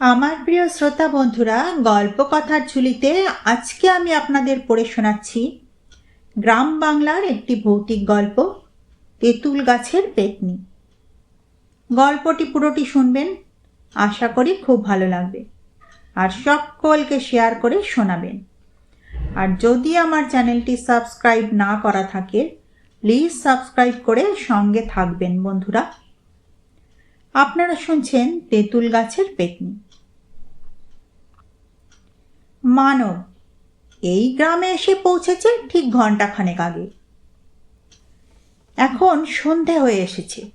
আমার প্রিয় শ্রোতা বন্ধুরা, গল্প কথার ঝুলিতে আজকে আমি আপনাদের পড়ে শোনাচ্ছি গ্রাম বাংলার একটি ভৌতিক গল্প, তেঁতুল গাছের পেতনি। গল্পটি পুরোটি শুনবেন, আশা করি খুব ভালো লাগবে। আর সকলকে শেয়ার করে শোনাবেন। আর যদি আমার চ্যানেলটি সাবস্ক্রাইব না করা থাকে, প্লিজ সাবস্ক্রাইব করে সঙ্গে থাকবেন বন্ধুরা। আপনারা শুনছেন তেঁতুল গাছের পেতনি। মানব এই গ্রামে এসে পৌঁছেছে ঠিক ঘন্টাখানেক আগে। এখন সন্ধে হয়ে এসেছে।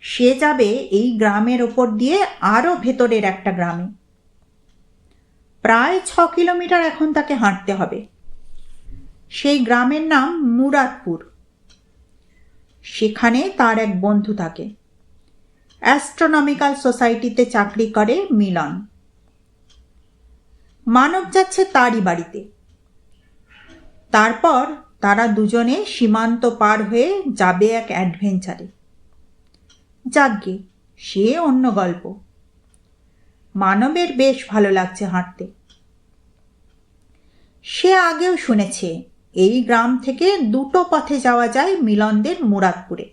সে যাবে এই গ্রামের ওপর দিয়ে আরও ভেতরের একটা গ্রামে। প্রায় ছ কিলোমিটার এখন তাকে হাঁটতে হবে। সেই গ্রামের নাম মুরাদপুর। সেখানে তার এক বন্ধু থাকে। অ্যাস্ট্রোনমিক্যাল সোসাইটিতে চাকরি করে মিলন। মানব যাচ্ছে তারই বাড়িতে। তারপর তারা দুজনে সীমান্ত পার হয়ে যাবে এক অ্যাডভেঞ্চারে। যাগ্গে সে অন্য গল্প। মানবের বেশ ভালো লাগছে হাঁটতে। সে আগেও শুনেছে, এই গ্রাম থেকে দুটো পথে যাওয়া যায় মিলনদের মুরাদপুরে।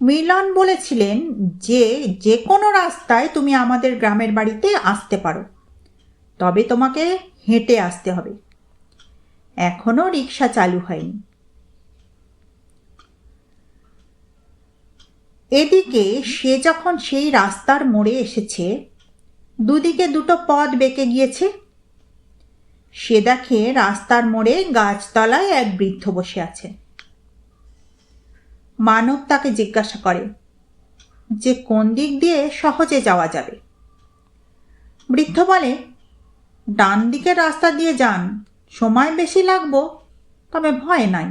মিলন বলেছিলেন যে যে কোনো রাস্তায় তুমি আমাদের গ্রামের বাড়িতে আসতে পারো। তবে তোমাকে হেঁটে আসতে হবে। এখনও রিক্সা চালু হয়নি। এদিকে সে যখন সেই রাস্তার মোড়ে এসেছে, দুদিকে দুটো পথ বেঁকে গিয়েছে। সে দেখে রাস্তার মোড়ে গাছতলায় এক বৃদ্ধ বসে আছে। মানব তাকে জিজ্ঞাসা করে, যে কোন দিক দিয়ে সহজে যাওয়া যাবে? বৃদ্ধ বলে ডান দিকের রাস্তা দিয়ে যান। সময় বেশি লাগবো, তবে ভয় নাই।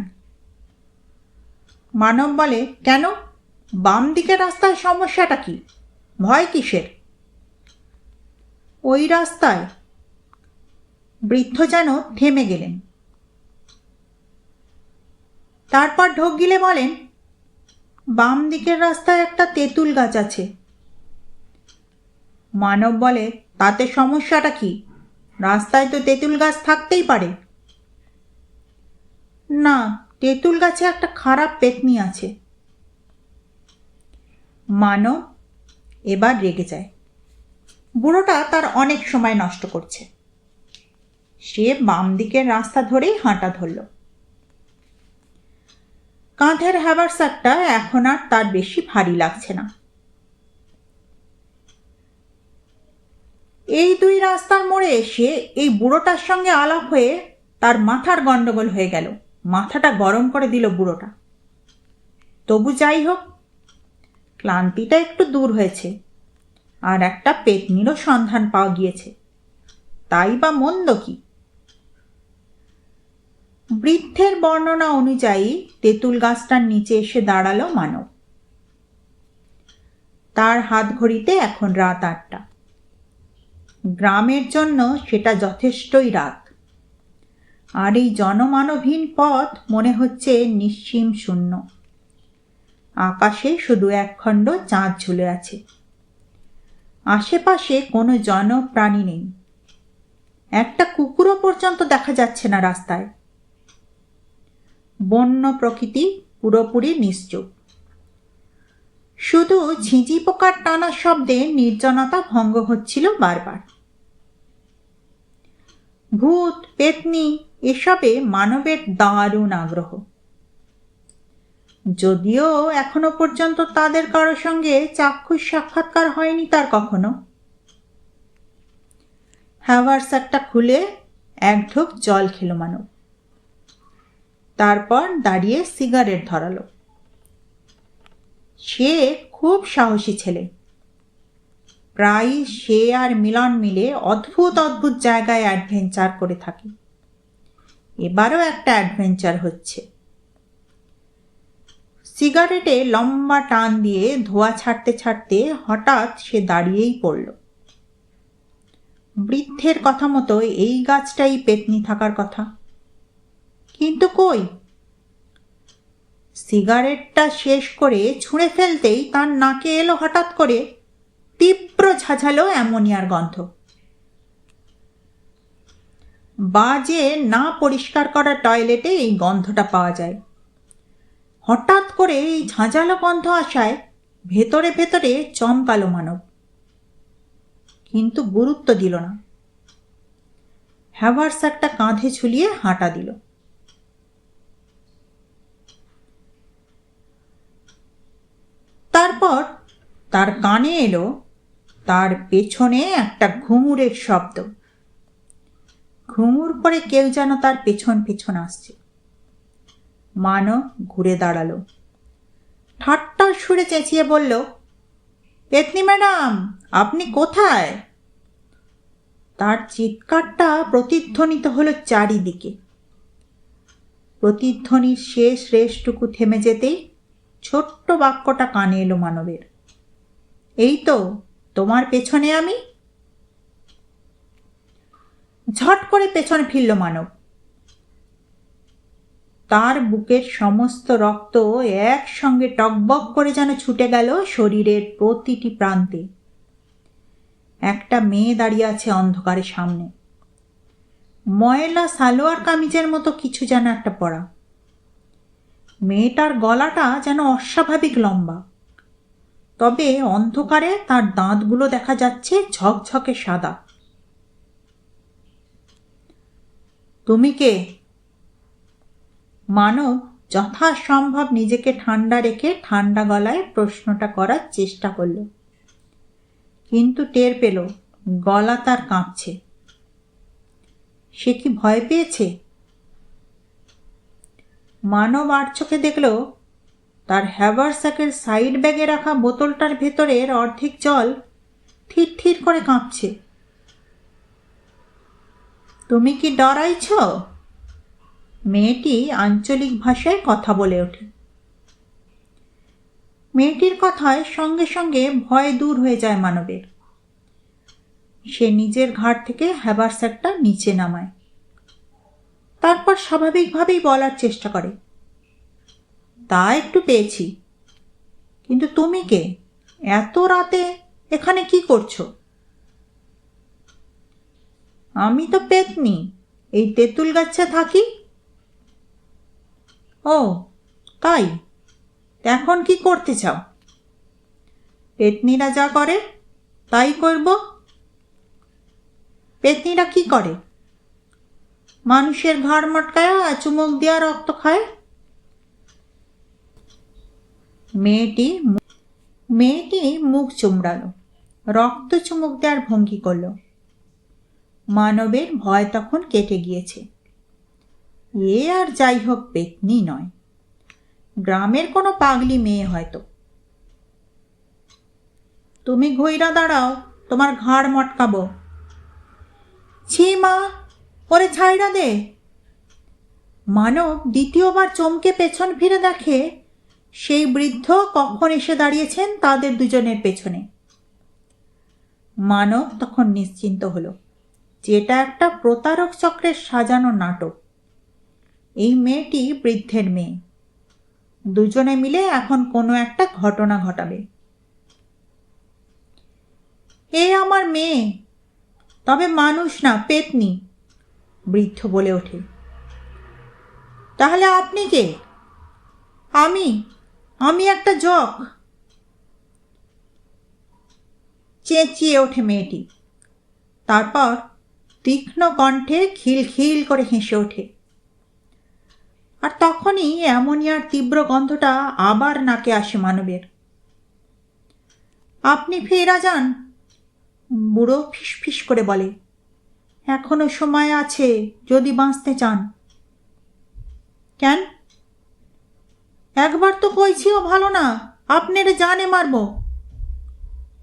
মানব বলে, কেন? বাম দিকের রাস্তায় সমস্যাটা কি? ভয় কিসের? ওই রাস্তায় বৃদ্ধ যেন থেমে গেলেন। তারপর ঢোক গিলে বলেন বাম দিকের রাস্তায় একটা তেঁতুল গাছ আছে। মানব বলে, তাতে সমস্যাটা কি? রাস্তায় তো তেঁতুল গাছ থাকতেই পারে। না, তেঁতুল গাছে একটা খারাপ পেতনি আছে। মানব এবার রেগে যায়। বুড়োটা তার অনেক সময় নষ্ট করছে। সে বাম দিকের রাস্তা ধরেই হাঁটা ধরল। কাঁধের হ্যাভারসাকটা এখন আর তার বেশি ভারী লাগছে না। এই দুই রাস্তার মোড়ে এসে এই বুড়োটার সঙ্গে আলাপ হয়ে তার মাথার গন্ডগোল হয়ে গেল। মাথাটা গরম করে দিল বুড়োটা। তবু যাই হোক, ক্লান্তিটা একটু দূর হয়েছে আর একটা পেতনিরও সন্ধান পাওয়া গিয়েছে। তাই বা মন্দ কি? বৃদ্ধের বর্ণনা অনুযায়ী তেঁতুল গাছটার নিচে এসে দাঁড়াল মানব। তার হাত ঘড়িতে এখন রাত আটটা। গ্রামের জন্য সেটা যথেষ্টই রাত আর এই জনমানবহীন পথ মনে হচ্ছে নিশ্চিম শূন্য। আকাশে শুধু একখণ্ড চাঁদ ঝুলে আছে। আশেপাশে কোনো জনপ্রাণী নেই। একটা কুকুরও পর্যন্ত দেখা যাচ্ছে না রাস্তায়। বন্য প্রকৃতি পুরোপুরি নিশ্চুপ। শুধু ঝিঁঝি পোকার টানা শব্দে নির্জনতা ভঙ্গ হচ্ছিল বারবার। ভূত, পেতনি, এসবে মানবের দারুণ আগ্রহ। যদিও এখনও পর্যন্ত তাদের কারও সঙ্গে চাক্ষুষ সাক্ষাৎকার হয়নি তার কখনো। হ্যাভার্স একটা খুলে এক ঢোক জল খেলো মানব। তারপর দাঁড়িয়ে সিগারেট ধরালো। সে খুব সাহসী ছেলে। প্রায় সে আর মিলন মিলে অদ্ভুত অদ্ভুত জায়গায় অ্যাডভেঞ্চার করে থাকে। এবারও একটা অ্যাডভেঞ্চার হচ্ছে। সিগারেটে লম্বা টান দিয়ে ধোয়া ছাড়তে ছাড়তে হঠাৎ সে দাঁড়িয়েই পড়ল। বৃদ্ধের কথা মতো এই গাছটাই পেতনি থাকার কথা। কিন্তু কই? সিগারেটটা শেষ করে ছুঁড়ে ফেলতেই তার নাকে এলো হঠাৎ করে তীব্র ঝাঝালো অ্যামোনিয়ার গন্ধ। বাজে না পরিষ্কার করা টয়লেটে এই গন্ধটা পাওয়া যায়। হঠাৎ করে এই ঝাঁঝালো গন্ধ আসায় ভেতরে ভেতরে চমকালো মানব। কিন্তু গুরুত্ব দিল না। হ্যাভার্স একটা কাঁধে ঝুলিয়ে হাঁটা দিল। তারপর তার কানে এলো তার পেছনে একটা ঘুঙুরের শব্দ। ঘুঙুর পরে কেউ যেন তার পেছন পেছন আসছে। মানব ঘুরে দাঁড়াল। ঠাট্টার সুরে চেঁচিয়ে বলল, পেতনি ম্যাডাম, আপনি কোথায়? তার চিৎকারটা প্রতিধ্বনিত হলো চারিদিকে। প্রতিধ্বনির শেষ রেশটুকু থেমে যেতেই ছোট্ট বাক্যটা কানে এলো মানবের। এই তো, তোমার পেছনে আমি? ঝট করে পেছনে ফিরল মানব। তার বুকের সমস্ত রক্ত একসঙ্গে টকবক করে যেন ছুটে গেল শরীরের প্রতিটি প্রান্তে। একটা মেয়ে দাঁড়িয়ে আছে অন্ধকারের সামনে। ময়লা, সালোয়ার, কামিজের মতো কিছু যেন একটা পরা। মেয়েটার গলাটা যেন অস্বাভাবিক লম্বা। তবে অন্ধকারে তার দাঁতগুলো দেখা যাচ্ছে ঝকঝকে সাদা। তুমি কে? মানব যথাসম্ভব নিজেকে ঠান্ডা রেখে ঠান্ডা গলায় প্রশ্নটা করার চেষ্টা করল। কিন্তু টের পেল, গলা তার কাঁপছে। সে কি ভয় পেয়েছে? মানব আর চোখে দেখল, তার হ্যাভারস্যাকের সাইড ব্যাগে রাখা বোতলটার ভেতরের অর্ধেক জল থির থির করে কাঁপছে। তুমি কি ডরাইছ? মেয়েটি আঞ্চলিক ভাষায় কথা বলে ওঠে। মেয়েটির কথায় সঙ্গে সঙ্গে ভয় দূর হয়ে যায় মানবের। সে নিজের ঘাট থেকে হ্যাভারস্যাকটা নিচে নামায়। তারপর স্বাভাবিকভাবেই বলার চেষ্টা করে। তা একটু পেয়েছি। কিন্তু তুমি কে? এত রাতে এখানে কি করছ? আমি তো পেতনি। এই তেঁতুল গাছে থাকি? ও, তাই? এখন কি করতে চাও? পেতনিরা যা করে, তাই করব। পেতনিরা কি করে? মানুষের ঘাড় মটকায়, চুমুক দেওয়া রক্ত খায়। মেয়েটি মেয়েটি মুখ চুমড়ালো, রক্ত চুমুক দেওয়ার ভঙ্গি করল। মানবের ভয় তখন কেটে গিয়েছে। এ আর যাই হোক, পেতনি নয়। গ্রামের কোনো পাগলি মেয়ে হয়তো। তুমি ঘইরা দাঁড়াও, তোমার ঘাড় মটকাবো। ছি মা ওরে ছাইড়া দে। মানব দ্বিতীয়বার চমকে পেছন ফিরে দেখে সেই বৃদ্ধ কখন এসে দাঁড়িয়েছেন তাদের দুজনের পেছনে। মানব তখন নিশ্চিন্ত হলো যেটা একটা প্রতারক চক্রের সাজানো নাটক। এই মেয়েটি বৃদ্ধের মেয়ে। দুজনে মিলে এখন কোনো একটা ঘটনা ঘটাবে। এ আমার মেয়ে। তবে মানুষ না, পেতনি। বৃদ্ধ বলে ওঠে। তাহলে আপনি কে? আমি? আমি একটা জক চেঁচিয়ে ওঠে মেয়েটি। তারপর তীক্ষ্ণ কণ্ঠে খিলখিল করে হেসে ওঠে। আর তখনই অ্যামোনিয়ার তীব্র গন্ধটা আবার নাকে আসে মানবের। আপনি ফেরা যান, বুড়ো ফিস করে বলে। এখনও সময় আছে যদি বাঁচতে চান। কেন? একবার তো কইছিও ভালো না, আপনার জানে মারব।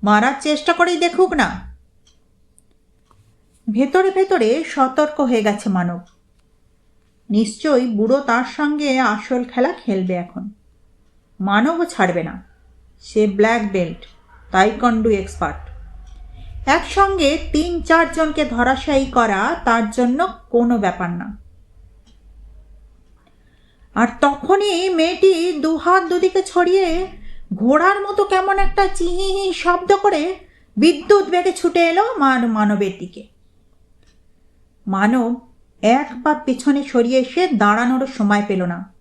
মারার চেষ্টা করেই দেখুক না। ভেতরে ভেতরে সতর্ক হয়ে গেছে মানব। নিশ্চয়ই বুড়ো তার সঙ্গে আসল খেলা খেলবে এখন। মানবও ছাড়বে না। সে ব্ল্যাক বেল্ট, তাইকন্ডু এক্সপার্ট। একসঙ্গে তিন চারজনকে ধরাশায়ী করা তার জন্য কোনো ব্যাপার না। আর তখনই মেয়েটি দুহাত দুদিকে ছড়িয়ে ঘোড়ার মতো কেমন একটা চিহি শব্দ করে বিদ্যুৎ বেগে ছুটে এলো মান, মানবের দিকে। মানব এক পা পেছনে সরিয়ে এসে দাঁড়ানোরও সময় পেল না।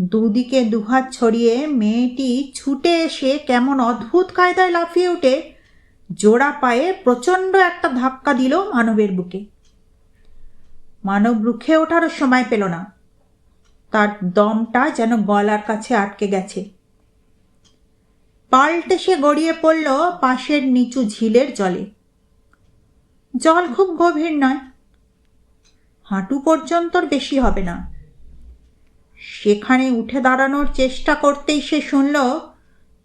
দুদিকে দুহাত ছড়িয়ে মেয়েটি ছুটে এসে কেমন অদ্ভুত কায়দায় লাফিয়ে উঠে জোড়া পায়ে প্রচণ্ড একটা ধাক্কা দিল মানবের বুকে। মানব রুখে ওঠারও সময় পেল না। তার দমটা যেন গলার কাছে আটকে গেছে। পাল্টে সে গড়িয়ে পড়ল পাশের নিচু ঝিলের জলে। জল খুব গভীর নয়। হাঁটু পর্যন্তর বেশি হবে না। সেখানে উঠে দাঁড়ানোর চেষ্টা করতেই সে শুনল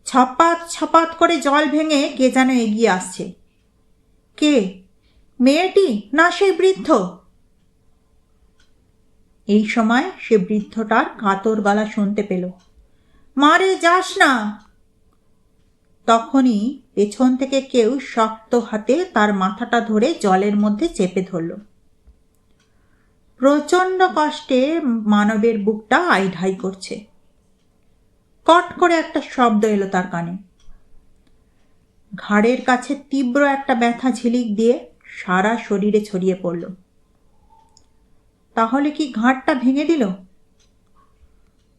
ছপাত ছপাত করে জল ভেঙে কে যেন এগিয়ে আসছে। কে? মেয়েটি না সেই বৃদ্ধ? এই সময় সে বৃদ্ধটার কাতর গলা শুনতে পেল। মারে যাস না। তখনই পেছন থেকে কেউ শক্ত হাতে তার মাথাটা ধরে জলের মধ্যে চেপে ধরল। প্রচণ্ড কষ্টে মানবের বুকটা আইঢাই করছে। কট করে একটা শব্দ এলো তার কানে। ঘাড়ের কাছে তীব্র একটা ব্যথা ঝিলিক দিয়ে সারা শরীরে ছড়িয়ে পড়ল। তাহলে কি ঘাটটা ভেঙে দিল?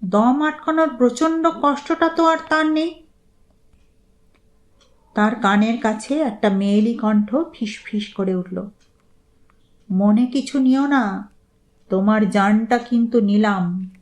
দম আটকানোর প্রচণ্ড কষ্টটা তো আর তার নেই। তার কানের কাছে একটা মেয়েলি কণ্ঠ ফিস ফিস করে উঠল। মনে কিছু নিও না, তোমার জানটা কিন্তু নিলাম।